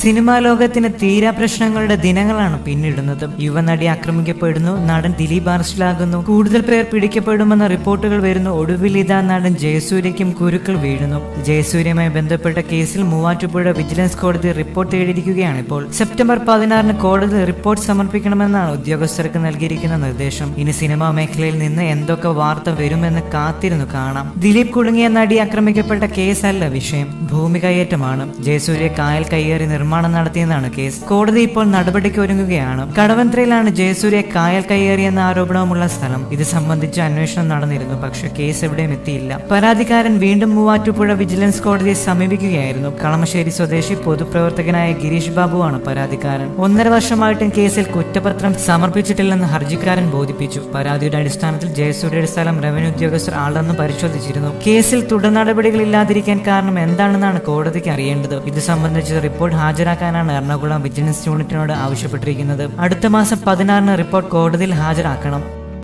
Cinema ലോകത്തിന് തീരാ പ്രശ്നങ്ങളുടെ ദിനങ്ങളാണ് പിന്നിടുന്നത്. യുവനടി ആക്രമിക്കപ്പെടുന്നു നടൻ ദിലീപ് അറസ്റ്റിലാകുന്നു കൂടുതൽ പേർ പിടിക്കപ്പെടുമെന്ന റിപ്പോർട്ടുകൾ വരുന്നു. ഒടുവിൽ ഇതാ നടൻ ജയസൂര്യയ്ക്കും കുരുക്കൾ വീഴുന്നു. ജയസൂര്യയുമായി ബന്ധപ്പെട്ട കേസിൽ മൂവാറ്റുപുഴ വിജിലൻസ് കോടതി റിപ്പോർട്ട് തേടിയിരിക്കുകയാണ് ഇപ്പോൾ. സെപ്റ്റംബർ പതിനാറിന് കോടതി റിപ്പോർട്ട് സമർപ്പിക്കണമെന്നാണ് ഉദ്യോഗസ്ഥർക്ക് നൽകിയിരിക്കുന്ന നിർദ്ദേശം. ഇനി സിനിമാ മേഖലയിൽ നിന്ന് എന്തൊക്കെ വാർത്ത വരുമെന്ന് കാത്തിരുന്നു കാണാം. ദിലീപ് കുടുങ്ങിയ നടി ആക്രമിക്കപ്പെട്ട കേസല്ല വിഷയം. ഭൂമി കയ്യേറ്റമാണ് ജയസൂര്യ കായൽ കയ്യേറി നിർമ്മാണം നടത്തിയെന്നാണ് കേസ്. കോടതി ഇപ്പോൾ നടപടിക്ക് ഒരുങ്ങുകയാണ്. കടവന്ത്രയിലാണ് ജയസൂര്യ കായൽ കയ്യേറിയെന്ന ആരോപണവുമുള്ള സ്ഥലം. ഇത് സംബന്ധിച്ച് അന്വേഷണം നടന്നിരുന്നു പക്ഷേ കേസ് എവിടെയും എത്തിയില്ല. പരാതിക്കാരൻ വീണ്ടും മൂവാറ്റുപുഴ വിജിലൻസ് കോടതിയെ സമീപിക്കുകയായിരുന്നു. കളമശ്ശേരി സ്വദേശി പൊതുപ്രവർത്തകനായ ഗിരീഷ് ബാബുവാണ് പരാതിക്കാരൻ. ഒന്നര വർഷമായിട്ടും കേസിൽ കുറ്റപത്രം സമർപ്പിച്ചിട്ടില്ലെന്ന് ഹർജിക്കാരൻ ബോധിപ്പിച്ചു. പരാതിയുടെ അടിസ്ഥാനത്തിൽ ജയസൂര്യയുടെ സ്ഥലം റവന്യൂ ഉദ്യോഗസ്ഥർ ആളെന്ന് പരിശോധിച്ചിരുന്നു. കേസിൽ തുടർ നടപടികളില്ലാതിരിക്കാൻ കാരണം എന്താണെന്നാണ് കോടതിക്ക് അറിയേണ്ടത്. ഇത് സംബന്ധിച്ച് റിപ്പോർട്ട് ഹാജരാക്കാനാണ് എറണാകുളം വിജിലൻസ് യൂണിറ്റിനോട് ആവശ്യപ്പെട്ടിരിക്കുന്നത്. അടുത്ത മാസം പതിനാറിന് റിപ്പോർട്ട് കോടതിയിൽ ഹാജരാക്കണം.